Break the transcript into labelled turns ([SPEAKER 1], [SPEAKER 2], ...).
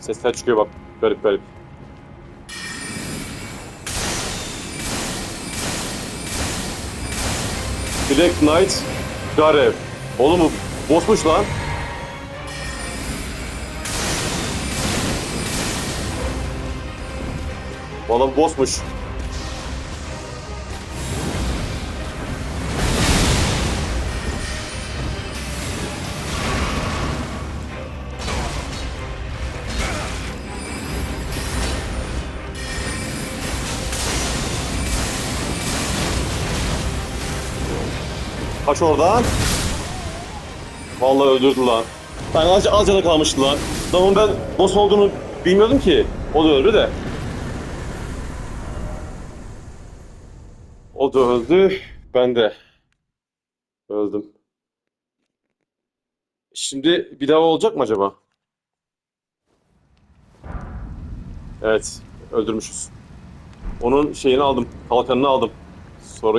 [SPEAKER 1] Sesler çıkıyor bak. Garip garip. Black Knight Garev. Oğlum bu bossmuş lan. Valla bu Kaç oradan. Vallahi öldürdü lan. Ben az, az canı kalmıştı lan. Adamın ben boss olduğunu bilmiyordum ki. O da öldü de. O da öldü. Ben de öldüm. Şimdi bir daha olacak mı acaba? Evet. Öldürmüşüz. Onun şeyini aldım. Kalkanını aldım. Sorun yok.